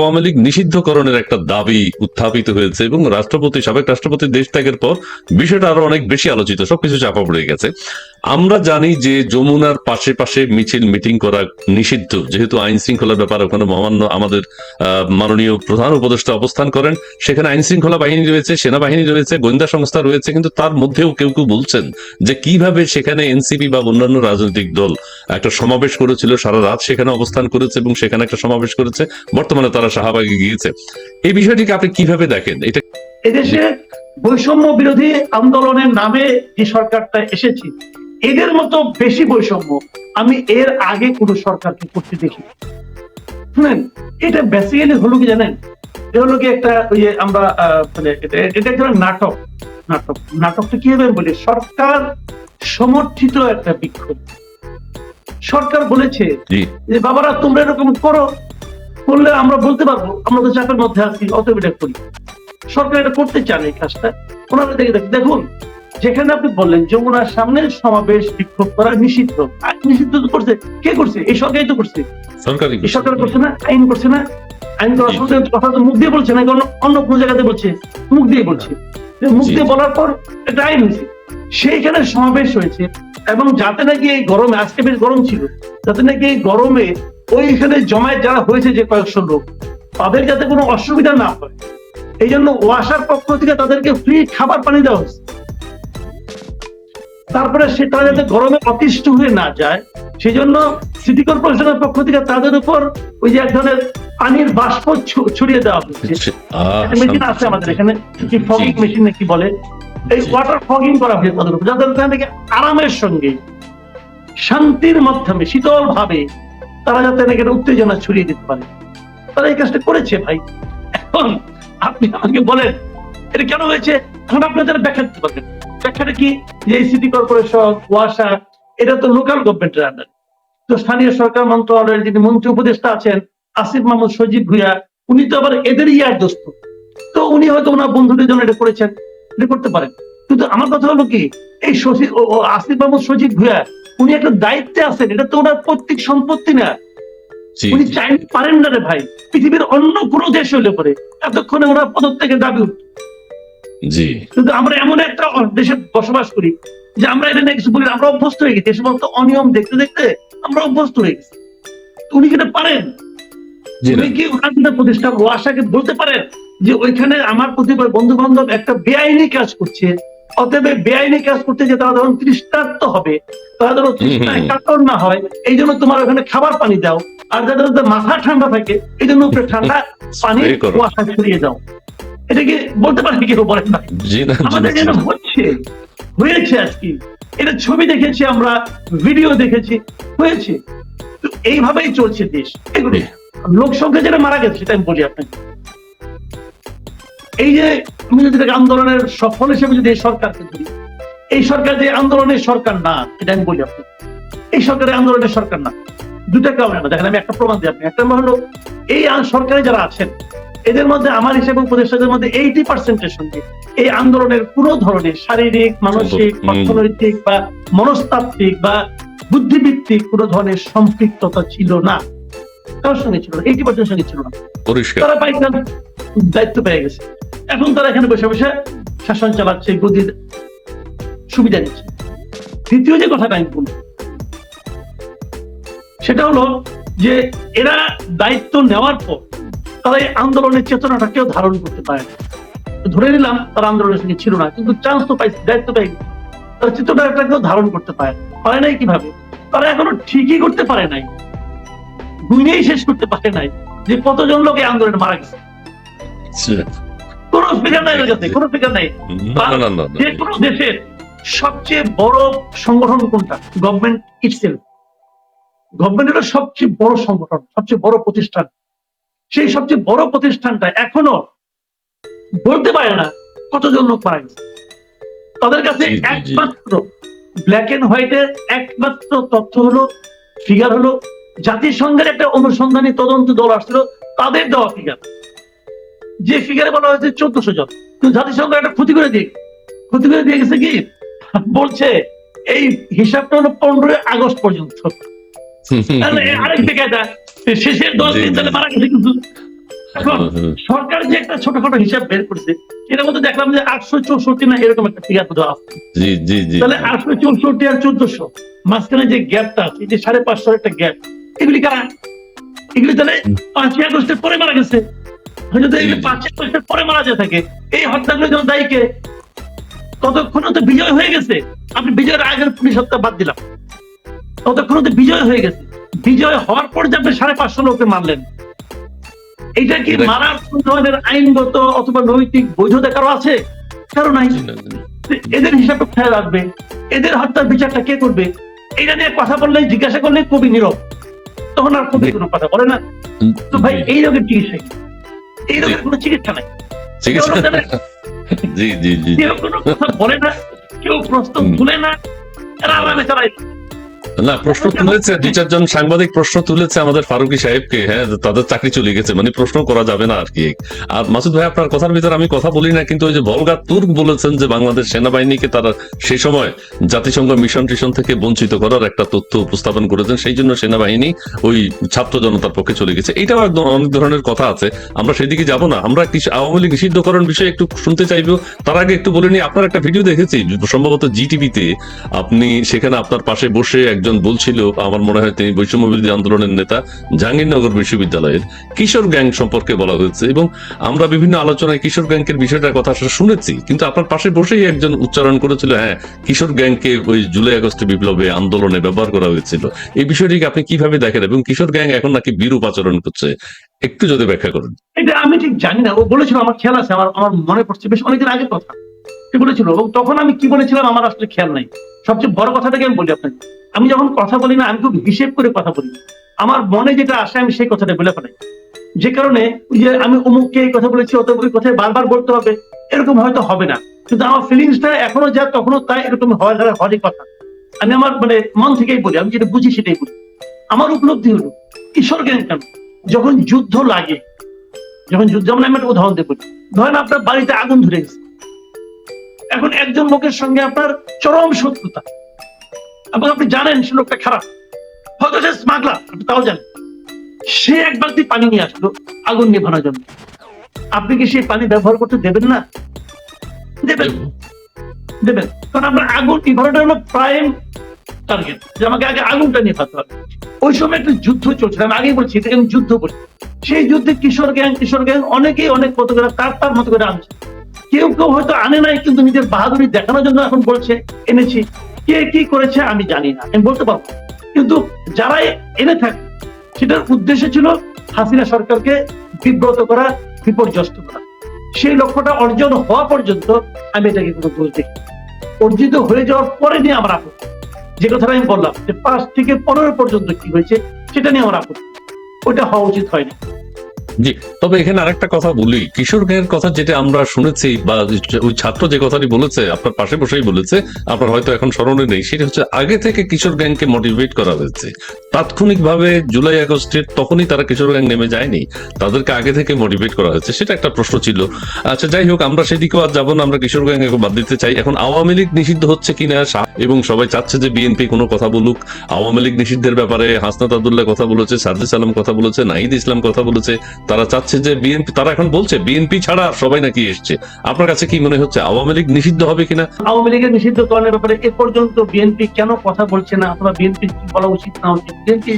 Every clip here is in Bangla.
আওয়ামী লীগ নিষিদ্ধকরণের একটা দাবি উত্থাপিত হয়েছে এবং রাষ্ট্রপতি, সাবেক রাষ্ট্রপতির দেশ ত্যাগের পর বিষয়টা আরও অনেক বেশি আলোচিত, সবকিছু চাপা পড়ে গেছে। আমরা জানি যে যমুনার পাশে পাশে মিছিল, মিটিং করা নিষিদ্ধ, যেহেতু আইন শৃঙ্খলার ব্যাপার ওখানে মহামান্য আমাদের মাননীয় প্রধান উপদেষ্টা অবস্থান করেন। সেখানে আইন শৃঙ্খলা বাহিনী রয়েছে, সেনাবাহিনী রয়েছে, গোয়েন্দা সংস্থা রয়েছে, কিন্তু তার মধ্যেও কেউ কেউ বলছেন যে কীভাবে সেখানে এনসিপি বা অন্যান্য রাজনৈতিক দল একটা সমাবেশ করেছিল, সারা রাত সেখানে অবস্থান করেছে এবং সেখানে একটা সমাবেশ করেছে। বর্তমানে তারা শাহবাগে গিয়েছে। এই বিষয়টিকে আপনি কীভাবে দেখেন? এটা এদেশে বৈষম্য বিরোধী আন্দোলনের নামে যে সরকারটা এসেছে, এদের মতো বেশি বৈষম্য আমি এর আগে কোন সরকারকে করতে দেখি শুনেন, এটা বেসিক্যালি হলো কি জানেন? এটা হলো কি একটা ওই যে আমরা মানে এটা এটা এক নাটক নাটক। নাটকটা কি হবে বলি? সরকার সমর্থিত একটা বিক্ষোভ। সরকার বলেছে যে বাবারা তোমরা এরকম করো করলে আমরা বলতে পারব আমরা তো চাপের মধ্যে আছি অতএব এটা করি। সরকার এটা করতে চান এই কাজটা। ওনারা দেখে দেখ- দেখুন যেখানে আপনি বললেন যমুনার সামনে সমাবেশ বিক্ষোভ করা নিষিদ্ধ নিষিদ্ধ তো করছে। কে করছে? এই সরকারই তো করছে। সরকারি এই সরকার করছে না আইন করছে না। আইন করার সঙ্গে কথা তো মুখ দিয়ে বলছে না অন্য কোনো জায়গাতে বলছে মুখ দিয়ে বলছে। মুখ দিয়ে বলার পর একটা আইন হয়েছে। সেইখানে সমাবেশ হয়েছে। এবং যাতে নাকি এই গরমে আজকে বেশ গরম ছিল যাতে নাকি এই গরমে ওইখানে জমায়েত যারা হয়েছে যে কয়েকশো লোক তাদের যাতে কোনো অসুবিধা না হয়। এই জন্য ওয়াসার পক্ষ থেকে তাদেরকে ফ্রি খাবার পানি দেওয়া হয়েছে। তারপরে সে তারা যাতে গরমে অতিষ্ঠ হয়ে না যায় সেই জন্য সিটি কর্পোরেশনের পক্ষ থেকে তাদের উপর ওই যে এক ধরনের পানির বাষ্প ছড়িয়ে দেওয়া হচ্ছে মেশিন আছে আমাদের এখানে কি ফগিং মেশিন নাকি বলে? এই। ওয়াটার ফগিং করা হয়েছে তাদের উপর। ওখান থেকে আরামের সঙ্গে, শান্তির মাধ্যমে শীতল ভাবে তারা যাতে নাকি উত্তেজনা ছড়িয়ে দিতে পারে। তারা এই কাজটা করেছে ভাই। এখন আপনি আমাকে বলেন, এটা কেন হয়েছে? এখন আপনাদের ব্যাখ্যা দিতে পারবেন। ব্যাখ্যাটা কি? যে সিটি কর্পোরেশন ওয়াসা এটা তো লোকাল গভর্নমেন্টের আন্ডার তো স্থানীয় সরকার মন্ত্রণালয়ের যিনি মন্ত্রী উপদেষ্টা আছেন, আসিফ মাহমুদ সজীব ভুইয়া, উনি তো আবার এদের ইয়ার দোস্ত তো উনি হয়তো ওনার বন্ধুদের জন্য এটা করেছেন। এটা করতে পারেন। কিন্তু আমার কথা হলো কি এই সচিব ও- ও আসিফ মাহমুদ সজীব ভুইয়া উনি একটা দায়িত্বে আছেন এটা তো ওনার পৈতৃক সম্পত্তি না। উনি পারেন না রে ভাই। পৃথিবীর অন্য কোনো দেশ হইলে পরে এতক্ষণে ওনার পদত্যাগের দাবি উঠত জি। কিন্তু আমরা এমন একটা দেশে বসবাস করি যে আমরা এটা নিয়ে কিছু বলি আমরা অভ্যস্ত হয়ে গেছি। সমস্ত অনিয়ম দেখতে দেখতে আমরা অভ্যস্ত হয়ে গেছি। উনি কি পারেন? উনি কি ওনার প্রতিষ্ঠান ওয়াসাকে বলতে পারেন? যে ওইখানে আমার প্রতিবার বন্ধু বান্ধব একটা বেআইনি কাজ করছে অতএব বেআইনি কাজ করতে যে তারা ধরুন তৃষ্ণার্ত হবে তারা ধরো তৃষ্ণায় হুম। না হয় এই জন্য তোমার ওখানে খাবার পানি দাও আর যাদের মাথা ঠান্ডা থাকে এই জন্য উপরে ঠান্ডা পানি কুয়াশা ছড়িয়ে দাও। এটা কি বলতে পারে কেউ বলেন না? আমাদের যেন হচ্ছে হয়েছে আজকে। এটা ছবি দেখেছি আমরা ভিডিও দেখেছি হয়েছে। তো এইভাবেই চলছে দেশ। এগুলো লোক সংখ্যা যেটা মারা গেছে সেটা আমি বলি আপনাকে। এই যে আমি যদি আন্দোলনের সফল হিসেবে যদি এই সরকারকে ধরি এই সরকার যে আন্দোলনের সরকার না এটা আমি বলি আপনাকে এই সরকারের আন্দোলনের সরকার না দুটা কারণে না দেখেন আমি একটা প্রমাণ দিই আপনি একটা হলো এই সরকারে যারা আছেন এদের মধ্যে আমার হিসেবে উপদেষ্টাদের মধ্যে এইটি পার্সেন্টের সঙ্গে এই আন্দোলনের কোনো ধরনের শারীরিক মানসিক অর্থনৈতিক বা মনস্তাত্ত্বিক বা বুদ্ধিভিত্তিক কোনো ধরনের সম্পৃক্ততা ছিল না। কারোর সঙ্গে ছিল না এইটি পার্সেন্ট সঙ্গে ছিল না। তারা পাইকার দায়িত্ব পেয়ে গেছে। এখন তারা এখানে বসে বসে শাসন চালাচ্ছে গদির সুবিধা নিচ্ছে দ্বিতীয় যে কথাটা আমি বলব, সেটা হলো যে এরা দায়িত্ব নেওয়ার পর তারা এই আন্দোলনের চেতনাটা কেউ ধারণ করতে পারে না। ধরে নিলাম, তারা আন্দোলনের সঙ্গে ছিল না, কিন্তু চান্স তো পাইছে, দায়িত্ব গেছে তারা চেতনাটা কেউ ধারণ করতে পারে। পারে নাই কীভাবে? তারা এখনও ঠিকই করতে পারে নাই। গুইনেই শেষ করতে পারে নাই যে কতজন লোক এই আন্দোলনে মারা গেছে। কোনো ফিগার নাই কাছে কোনো ফিগার নাই। যে কোনো দেশের সবচেয়ে বড় সংগঠন কোনটা? গভর্নমেন্ট ইটসেলফ গভর্নমেন্ট হলো সবচেয়ে বড় সংগঠন সবচেয়ে বড় প্রতিষ্ঠান। সেই সবচেয়ে বড় প্রতিষ্ঠানটা এখনও বলতে পারে না কতজন লোক মারা গেছে। তাদের কাছে। একমাত্র ব্ল্যাক এন্ড হোয়াইটের একমাত্র তথ্য হলো ফিগার হলো জাতিসংঘের একটা অনুসন্ধানী তদন্ত দল আসছিল তাদের দেওয়া ফিগার যে ফিগারে বলা হয়েছে চোদ্দশো জন। কিন্তু জাতিসংঘ একটা ক্ষতি করে দিয়ে ক্ষতি করে দিয়ে গেছে কি? বলছে এই হিসাবটা হলো পনেরোই আগস্ট পর্যন্ত। তাহলে আরেক বেকায়দা শেষের দশ দিন তাহলে মারা গেছে কিন্তু। এখন। সরকার যে একটা ছোটখাটো হিসাব বের করছে এটার মধ্যে দেখলাম যে আটশো চৌষট্টি না এরকম একটা ফিগার দেওয়া আছে। জি জি জি তাহলে আটশো চৌষট্টি আর চোদ্দশো মাঝখানে যে গ্যাপটা আছে যে সাড়ে পাঁচশো একটা গ্যাপ এগুলি কারা? এগুলি তাহলে। পাঁচই আগস্টের পরে মারা গেছে। হয়তো এগুলি। পাঁচই পরে মারা যায় থাকে। এই হত্যাগুলোর জন্য দায়ী কে ততক্ষণ তো বিজয় হয়ে গেছে। আপনি বিজয়ের আগের পুলিশ হত্যা বাদ দিলাম। ততক্ষণ তো বিজয় হয়ে গেছে। বিজয় হওয়ার পর যে আপনি সাড়ে পাঁচশো লোককে মারলেন। এটা কি মারার কোন ধরনের আইনগত অথবা নৈতিক বৈধতা কারও আছে? কারও নাই। এদের হিসাবে কোথায় রাখবে। এদের হত্যার বিচারটা কে করবে? এটা নিয়ে কথা বললে জিজ্ঞাসা করলে কবি নীরব। তখন আর কবি কোনো কথা বলে না। তো ভাই এই রোগের চিকিৎসা? এই রোগের কোনো চিকিৎসা নাই? জি জি জি কেউ কোনো কথা বলে না কেউ প্রশ্ন। তুলে না এরা আরামে চালাই না, প্রশ্ন তুলেছে দুই চারজন সাংবাদিক প্রশ্ন তুলেছে আমাদের ফারুকি সাহেবকে হ্যাঁ তাদের চাকরি চলে গেছে মানে প্রশ্ন করা যাবে না আর কি। আর মাসুদ ভাই, আপনার কথার ভিতরে আমি কথা বলি না, কিন্তু ওই যে ভলগা তুর্ক বলেছেন যে বাংলাদেশ সেনাবাহিনীকে তারা সেই সময় জাতিসংঘ মিশন টিশন থেকে বঞ্চিত করার একটা তথ্য উপস্থাপন করেছেন, সেই জন্য সেনাবাহিনী ওই ছাত্র জনতার পক্ষে চলে গেছে। এটাও একদম অনেক ধরনের কথা আছে, আমরা সেদিকে যাব না, আমরা আওয়ামী লীগ নিষিদ্ধকরণ বিষয়ে একটু শুনতে চাইব? তার আগে একটু বলে নিই, আপনার একটা ভিডিও দেখেছি, সম্ভবত জিটিভিতে আপনি সেখানে আপনার পাশে বসে একজন বলছিল, আমার মনে হয় তিনি বৈষম্য বিরোধী আন্দোলনের নেতা, জাহাঙ্গীরনগর বিশ্ববিদ্যালয়ের কিশোর গ্যাং সম্পর্কে বলা হয়েছে এবং আমরা বিভিন্ন আলোচনায় কিশোর গ্যাংকের বিষয়টার কথা আসলে শুনেছি, কিন্তু আপনার পাশে বসেই একজন উচ্চারণ করেছিল হ্যাঁ কিশোর গ্যাংকে ওই জুলাই আগস্ট বিপ্লবে আন্দোলনে ব্যবহার করা হয়েছিল। এই বিষয়টিকে আপনি কীভাবে দেখেন এবং কিশোর গ্যাং এখন নাকি বিরূপ আচরণ করছে? একটু যদি ব্যাখ্যা করেন। এটা আমি ঠিক জানি না, ও বলেছিল আমার খেয়াল আছে, আমার আমার মনে পড়ছে, বেশ অনেকদিন আগের কথা। সে বলেছিল? এবং তখন আমি কি বলেছিলাম আমার আসলে খেয়াল নাই। সবচেয়ে বড় কথাটাকে আমি বলি আপনাকে, আমি যখন কথা বলি না, আমি খুব হিসেব করে কথা বলি। আমার মনে যেটা আসে, আমি সেই কথাটা বলে ফেলাই। যে কারণে যে আমি অমুককে এই কথা বলেছি অত কথায় বারবার বলতে হবে, এরকম হয়তো হবে না। কিন্তু আমার ফিলিংসটা এখনও যা, তখনও তাই এরকম দ্বারা হওয়ারই কথা। আমি আমার মানে মন থেকেই বলি, আমি যেটা বুঝি সেটাই বলি। আমার উপলব্ধি হলো ঈশ্বর জ্ঞান কেন যখন যুদ্ধ লাগে, যখন যুদ্ধ, যেমন আমি একটা উদাহরণ দেবো ধরেন আপনার বাড়িতে আগুন ধরে গেছে। এখন একজন লোকের সঙ্গে আপনার চরম শত্রুতা। এবং আপনি জানেন সে লোকটা খারাপ। হয়তো সে স্মাগলার আপনি তাও জানেন। সে এক বালতি পানি নিয়ে আসলো আগুন নেভানোর জন্য। আপনি কি সেই পানি ব্যবহার করতে দেবেন না? দেবেন। দেবেন। কারণ আপনার আগুন নিভানোটা হলো প্রাইম টার্গেট যে আমাকে আগে আগুনটা নিভাতে হবে। ওই সময় একটা যুদ্ধ চলছিল। আমি আগেই বলছি এটাকে আমি যুদ্ধ বলি। সেই যুদ্ধে কিশোর গ্যাং কিশোর গ্যাং অনেকেই অনেক মতো করে, তার তার মতো করে আনছে। কেউ কেউ হয়তো আনে নাই, কিন্তু নিজের বাহাদুরি দেখানোর জন্য এখন বলছে, এনেছি। কে কি করেছে আমি জানি না, আমি বলতে পারব কিন্তু যারা এনে থাকে, সেটার উদ্দেশ্য ছিল হাসিনা সরকারকে বিব্রত করা, বিপর্যস্ত করা। সেই লক্ষ্যটা অর্জন হওয়া পর্যন্ত আমি এটাকে কোনো দোষ দেখি অর্জিত হয়ে যাওয়ার পরে নিয়ে আমার আপত্তি। যে কথাটা আমি বললাম, যে পাঁচ থেকে পনেরো পর্যন্ত কি হয়েছে, সেটা নিয়ে আমার আপত্তি। ওটা হওয়া উচিত হয়নি। জি, তবে এখানে আরেকটা কথা বলি। কিশোর গ্যাংয়ের কথা যেটা আমরা শুনেছি বা ওই ছাত্র যে কথাটি বলেছে, আপনার পাশে বসেই বলেছে, আপনার হয়তো এখন স্মরণে নেই, সেটা হচ্ছে আগে থেকে কিশোর গ্যাংকে মোটিভেট করা হয়েছে। তাৎক্ষণিকভাবে জুলাই আগস্টের তখনই তারা কিশোর গ্যাং নেমে যায়নি, তাদেরকে আগে থেকে মোটিভেট করা হয়েছে, সেটা একটা প্রশ্ন ছিল। আচ্ছা যাই হোক, আমরা সেদিকেও আর যাব না, আমরা কিশোর গ্যাং বাদ দিতে চাই। এখন আওয়ামী লীগ নিষিদ্ধ হচ্ছে কিনা এবং সবাই চাচ্ছে যে বিএনপি কোনো কথা বলুক। আওয়ামী লীগ নিষিদ্ধের ব্যাপারে হাসনাত আবদুল্লাহ কথা বলেছে, সার্জিস আলম কথা বলেছে, নাহিদ ইসলাম কথা বলেছে তারা চাচ্ছে যে বিএনপি তারা এখন বলছে বিএনপি ছাড়া সবাই নাকি এসছে। আপনার কাছে কি মনে হচ্ছে আওয়ামী লীগ নিষিদ্ধ হবে কিনা? আওয়ামী লীগের নিষিদ্ধকরণের ব্যাপারে এ পর্যন্ত বিএনপি কেন কথা বলছে না অথবা বিএনপি কি বলা উচিত না উচিত? বিএনপি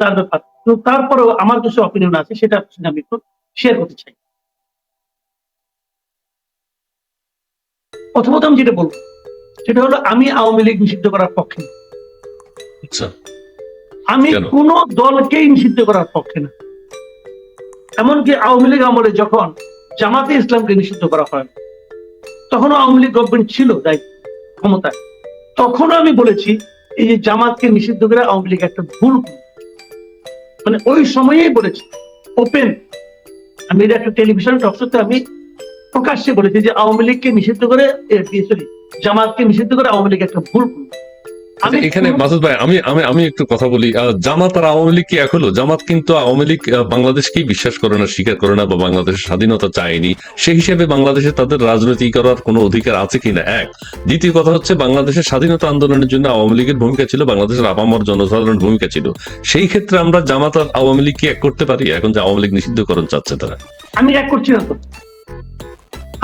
তার ব্যাপার। তো তারপরেও আমার কিছু অপিনিয়ন আছে সেটা আমি একটু শেয়ার করতে চাই। প্রথমত আমি যেটা বলব সেটা হলো আমি আওয়ামী লীগ নিষিদ্ধ করার পক্ষে আচ্ছা। আমি? কোন দলকেই নিষিদ্ধ করার পক্ষে না। এমনকি আওয়ামী লীগ আমলে যখন জামাতে ইসলামকে নিষিদ্ধ করা হয়, তখনও আওয়ামী লীগ গভর্নমেন্ট ছিল দায়িত্ব ক্ষমতায়। তখনও আমি বলেছি, এই যে জামাতকে নিষিদ্ধ করে আওয়ামী লীগ একটা ভুল মানে ওই সময়েই বলেছি ওপেন আমি এটা একটা টেলিভিশন টকশোতে আমি প্রকাশ্যে বলেছি যে আওয়ামী লীগকে নিষিদ্ধ করে সরি, জামাতকে নিষিদ্ধ করে আওয়ামী লীগ একটা ভুল এখানে মাসুদ ভাই আমি আমি আমি একটু কথা বলি। জামাত আর আওয়ামী লীগ কি এক হলো জামাত কিন্তু আওয়ামী লীগ বাংলাদেশকেই বিশ্বাস করে না স্বীকার করে না বা বাংলাদেশের স্বাধীনতা চায়নি? সেই হিসেবে বাংলাদেশে তাদের রাজনীতি করার কোনো অধিকার আছে কিনা? এক। দ্বিতীয় কথা হচ্ছে বাংলাদেশের স্বাধীনতা আন্দোলনের জন্য আওয়ামী লীগের ভূমিকা ছিল বাংলাদেশের আপামর জনসাধারণের ভূমিকা ছিল। সেই ক্ষেত্রে আমরা জামাত আর আওয়ামী লীগ কি এক করতে পারি? এখন যে আওয়ামী লীগ নিষিদ্ধকরণ চাচ্ছে তারা। আমি এক করছি না তো।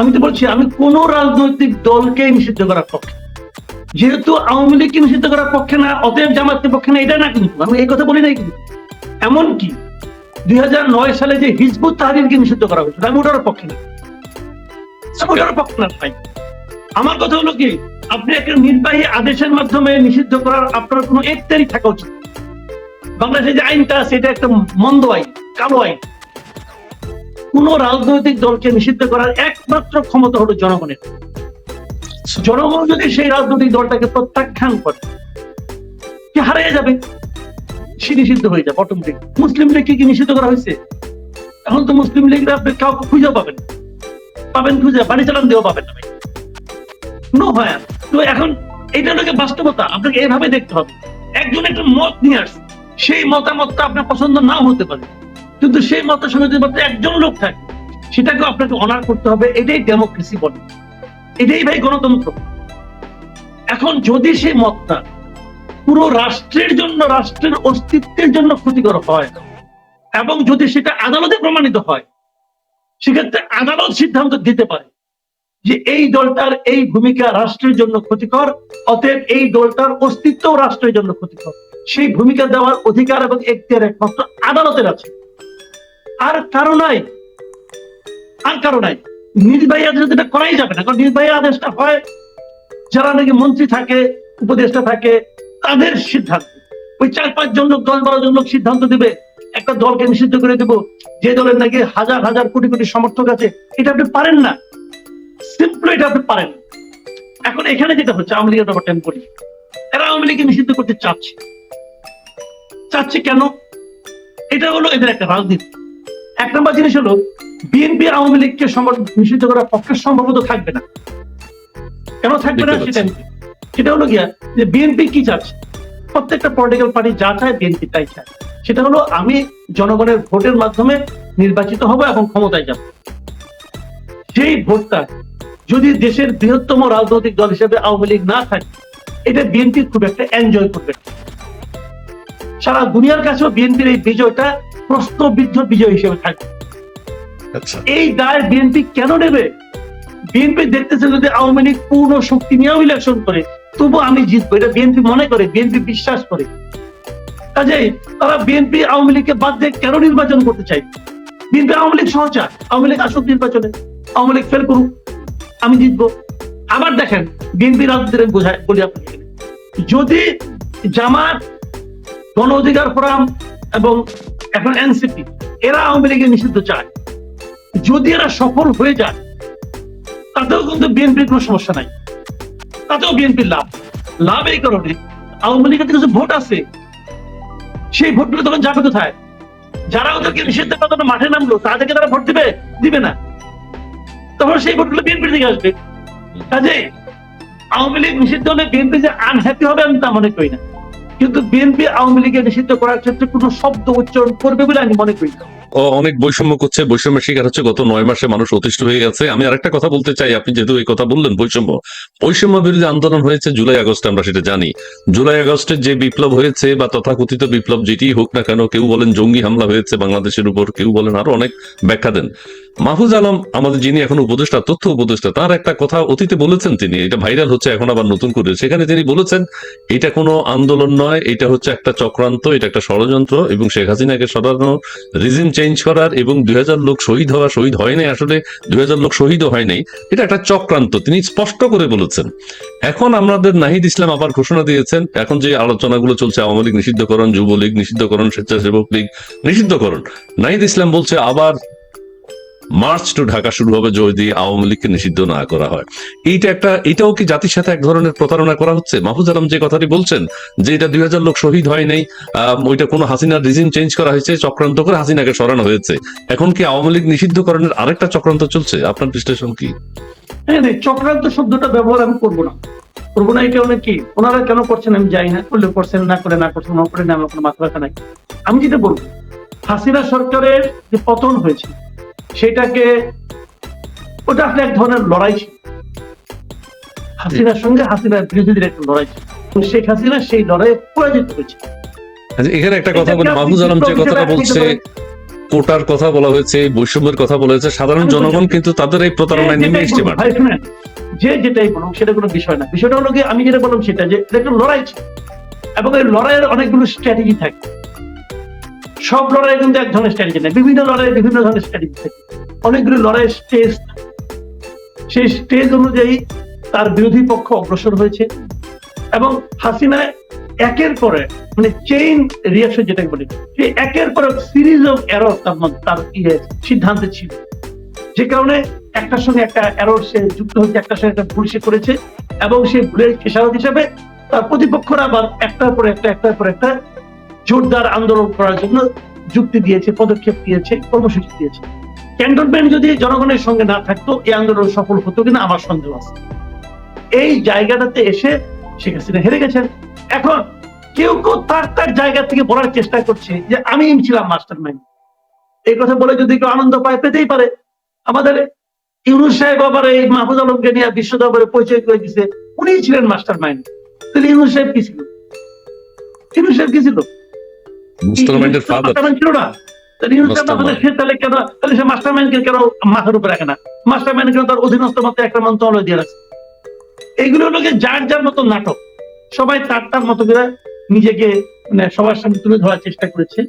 আমি তো বলছি আমি কোন রাজনৈতিক দলকে নিষিদ্ধ করার পক্ষে যেহেতু আওয়ামী লীগকে নিষিদ্ধ করার পক্ষে না, অতএব জামাতের পক্ষে না, এটা না কিন্তু। আমি এই কথা বলি নাই কিন্তু। এমনকি দুই হাজার নয় সালে যে হিজবুত তাহারিরকে নিষিদ্ধ করা হয়েছিল, আমি ওটার পক্ষে না। পক্ষে না ভাই। আমার কথা হলো কি, আপনি একটা নির্বাহী আদেশের মাধ্যমে নিষিদ্ধ করার আপনার কোনো একটারই থাকা উচিত। বাংলাদেশে যে আইনটা আছে, এটা একটা মন্দ আইন, কালো আইন। কোন রাজনৈতিক দলকে নিষিদ্ধ করার একমাত্র ক্ষমতা হলো জনগণের। জনগণ যদি সেই রাজনৈতিক দলটাকে প্রত্যাখ্যান করে, সে হারিয়ে যাবে। সে নিষিদ্ধ হয়ে যাবে অটোমেটিক মুসলিম লীগকে কি নিষিদ্ধ করা হয়েছে? এখন তো মুসলিম লীগরা আপনি কাউকে খুঁজে পাবেন পাবেন খুঁজে বাড়ি চালান দিয়েও পাবেন না। নো হয় তো এখন এটা বাস্তবতা? আপনাকে এভাবে দেখতে হবে। একজন একটা মত নিয়ে আসছে সেই মতামতটা আপনার পছন্দ নাও হতে পারে। কিন্তু সেই মতের সঙ্গে একজন লোক থাকে সেটাকে আপনাকে অনার করতে হবে। এটাই ডেমোক্রেসি বলে। এটাই ভাই গণতন্ত্র। এখন যদি সে মতটা পুরো রাষ্ট্রের জন্য, রাষ্ট্রের অস্তিত্বের জন্য ক্ষতিকর হয় এবং যদি সেটা আদালতে প্রমাণিত হয়, সেক্ষেত্রে আদালত সিদ্ধান্ত দিতে পারে যে এই দলটার এই ভূমিকা রাষ্ট্রের জন্য ক্ষতিকর, অতএব এই দলটার অস্তিত্ব রাষ্ট্রের জন্য ক্ষতিকর। সেই ভূমিকা দেওয়ার অধিকার এবং এখতিয়ার একমাত্র আদালতের আছে। আর কারও নাই। আর কারও নাই। নির্বাহী আদেশ এটা করাই যাবে না। কারণ নির্বাহী আদেশটা হয়, যারা নাকি মন্ত্রী থাকে, উপদেষ্টা থাকে, তাদের সিদ্ধান্ত। ওই চার পাঁচ জন লোক, দশ বারো জন লোক সিদ্ধান্ত দিবে, একটা দলকে নিষিদ্ধ করে দেবো, যে দলের নাকি হাজার হাজার কোটি কোটি সমর্থক আছে, এটা আপনি পারেন না। সিম্পল এটা আপনি পারেন। এখন এখানে যেটা হচ্ছে, আওয়ামী লীগের ব্যাপারটা আমি বলি। এরা আওয়ামী লীগকে নিষিদ্ধ করতে চাচ্ছে। চাচ্ছে কেন? এটা হলো এদের একটা রাজনীতি। এক নম্বর জিনিস হলো বিএনপি আওয়ামী লীগকে নিষিদ্ধ করার পক্ষে সম্ভবত থাকবে না। কেন থাকবে না সেটা সেটা হলো গিয়া যে বিএনপি কি চাচ্ছে? প্রত্যেকটা পলিটিক্যাল পার্টি যা চায় বিএনপি তাই চায়। সেটা হলো আমি জনগণের ভোটের মাধ্যমে নির্বাচিত হব এবং ক্ষমতায় যাব। সেই ভোটটা যদি দেশের বৃহত্তম রাজনৈতিক দল হিসেবে আওয়ামী লীগ না থাকে এটা বিএনপি খুব একটা এনজয় করবে সারা দুনিয়ার কাছেও বিএনপির এই বিজয়টা প্রশ্নবিদ্ধ বিজয় হিসেবে থাকবে। আচ্ছা। এই দায় বিএনপি কেন নেবে? বিএনপি দেখতেছে যদি আওয়ামী লীগ পূর্ণ শক্তি নিয়েও ইলেকশন করে তবু আমি জিতবো। এটা বিএনপি মনে করে বিএনপি বিশ্বাস করে। কাজেই তারা বিএনপি আওয়ামী লীগকে বাদ দিয়ে কেন নির্বাচন করতে চাই বিএনপি আওয়ামী লীগ সহচার। আওয়ামী লীগ আসুক নির্বাচনে আওয়ামী লীগ ফেল করুক আমি জিতবো। আবার দেখেন বিএনপি রাজনীতি বোঝায় বলি আপনাকে। যদি জামাত গণ অধিকার ফোরাম এবং এখন এনসিপি, এরা আওয়ামী লীগের নিষিদ্ধ চায়। যদি এরা সফল হয়ে যায়, তাতেও কিন্তু বিএনপির কোনো সমস্যা নাই। তাতেও বিএনপির লাভ। লাভ এই কারণে, আওয়ামী লীগের কিছু ভোট আছে, সেই ভোটগুলো তখন যাবে কোথায়? যারা ওদেরকে নিষিদ্ধ করার মাঠে নামলো, তাদেরকে তারা ভোট দিবে? দিবে না। তখন সেই ভোটগুলো বিএনপির দিকে আসবে। কাজে আওয়ামী লীগ নিষিদ্ধ হলে বিএনপি যে আনহ্যাপি হবে আমি তা মনে করি না। কিন্তু বিএনপি আওয়ামী লীগের নিষিদ্ধ করার ক্ষেত্রে কোনো শব্দ উচ্চারণ করবে বলে আমি মনে করি না। অনেক বৈষম্য করছে। বৈষম্যের শিকার হচ্ছে। গত নয় মাসে মানুষ অতিষ্ঠ হয়ে গেছে। আমি আরেকটা কথা বলতে চাই। আপনি যেহেতু এই কথা বললেন, বৈষম্য। বৈষম্য বিরোধী আন্দোলন হয়েছে জুলাই আগস্টে, আমরা সেটা জানি। জুলাই আগস্টে যে বিপ্লব হয়েছে বা তথাকথিত বিপ্লব যেটি হোক না কেন, কেউ বলেন জঙ্গি হামলা হয়েছে, বাংলাদেশের উপর কেউ বলেন আরও অনেক ব্যাখ্যা দেন। মাহফুজ আলম, আমাদের যিনি এখন উপদেষ্টা, তথ্য উপদেষ্টা, তার একটা কথা অতীতে বলেছেন তিনি। এটা ভাইরাল হচ্ছে, এখন আবার নতুন করে। সেখানে তিনি বলেছেন, এটা কোনো আন্দোলন নয়, এটা হচ্ছে একটা চক্রান্ত, এটা একটা ষড়যন্ত্র এবং শেখ হাসিনাকে সরানো রিজিম চেঞ্জ করার এবং দুই হাজার লোক শহীদ হওয়া, শহীদ হয় নাই আসলে, দুই হাজার লোক শহীদও হয় নাই, এটা একটা চক্রান্ত, তিনি স্পষ্ট করে বলেছেন। এখন আমাদের নাহিদ ইসলাম আবার ঘোষণা দিয়েছেন, এখন যে আলোচনাগুলো চলছে, আওয়ামী লীগ নিষিদ্ধকরণ, যুবলীগ নিষিদ্ধকরণ, স্বেচ্ছাসেবক লীগ নিষিদ্ধকরণ, নাহিদ ইসলাম বলছে আবার মার্চ টু ঢাকা শুরু হবে যদি আওয়ামী লীগকে নিষিদ্ধ না করা হয়। এইটা একটা, এটাও কি জাতির সাথে এক ধরনের প্রতারণা করা হচ্ছে? মাহফুজ আলম যে কথাটি বলছেন, যে এটা দুই হাজার লোক শহীদ হয় নাই ওইটা কোনো হাসিনার রিজিম চেঞ্জ করা হয়েছে, চক্রান্ত করে হাসিনাকে সরানো হয়েছে। এখন কি আওয়ামী লীগ নিষিদ্ধকরণের আরেকটা চক্রান্ত চলছে? আপনার বিশ্লেষণ কি? হ্যাঁ চক্রান্ত শব্দটা ব্যবহার আমি করব না। করব না এই কারণে কি? ওনারা কেন করছেন আমি জানি না। করলে করছেন, না করে না করছেন, না করে না, আমার কোনো মাথা ব্যথা নাই। আমি যেটা বলব, হাসিনা সরকারের যে পতন হয়েছে সেটাকে ওটা আসলে এক ধরনের লড়াই ছিল। হাসিনার সঙ্গে হাসিনার বিরোধীদের একটা লড়াই ছিল। শেখ হাসিনা সেই লড়াইয়ে পরাজিত হয়েছে আচ্ছা, এখানে একটা কথা বলি। মাহফুজ আলম যে কথাটা বলছে কোটার কথা বলা হয়েছে বৈষম্যের কথা বলা হয়েছে। সাধারণ জনগণ কিন্তু তাদের এই প্রতারণায় নেমে এসছে যে যেটাই বলুক সেটা কোনো বিষয় না। বিষয়টা হলো কি আমি যেটা বললাম সেটা যে একটা লড়াই ছিল। এবং এই লড়াইয়ের অনেকগুলো স্ট্র্যাটেজি থাকে। সব লড়াই কিন্তু এক ধরনের স্ট্র্যাটেজি নেই বিভিন্ন লড়াইয়ে বিভিন্ন ধরনের স্ট্র্যাটেজি থাকে। অনেকগুলো লড়াইয়ের স্টেজ সেই স্টেজ অনুযায়ী তার বিরোধী পক্ষ অগ্রসর হয়েছে এবং হাসিনা একের পরে মানে চেইন রিয়াকশন যেটাকে বলি, সেই একের পর সিরিজ অফ এরর তার তার ইয়ে সিদ্ধান্তে ছিল। যে কারণে একটার সঙ্গে একটা এরর সে যুক্ত হয়েছে, একটার সঙ্গে একটা ভুল সে করেছে এবং সেই ভুলের খেসারত হিসাবে তার প্রতিপক্ষরা আবার একটার পর একটা, একটার পর একটা জোরদার আন্দোলন করার জন্য যুক্তি দিয়েছে, পদক্ষেপ দিয়েছে কর্মসূচি দিয়েছে। ক্যান্টনমেন্ট যদি জনগণের সঙ্গে না থাকতো, এই আন্দোলন সফল হতো কিনা আমার সন্দেহ আছে। এই জায়গাটাতে এসে শেখ হাসিনা হেরে গেছেন। এখন কেউ কেউ তার তার জায়গা থেকে বলার চেষ্টা করছে যে আমি ছিলাম মাস্টার মাইন্ড এই কথা বলে যদি কেউ আনন্দ পায়, পেতেই পারে। আমাদের ইউনুস সাহেব আবার এই মাহফুজ আলমকে নিয়ে বিশ্ব দরবারে পরিচয় করে দিছে উনিই ছিলেন মাস্টার মাইন্ড তাহলে ইউনুস সাহেব কি ছিল? ইউনুস সাহেব কি ছিল? ফাদার ছিল না। তাহলে কেন তাহলে সে কেন মাথার উপরে রাখে না? মাস্টার মাইন্ড কেন তার অধীনস্থ মতো একটা মন্ত্রণালয় দিয়ে রাখছে? এইগুলো হলো গিয়ে যার যার মতো নাটক। সবাই তার তার মতো করে নিজেকে মানে সবার সামনে তুলে ধরার চেষ্টা করেছে।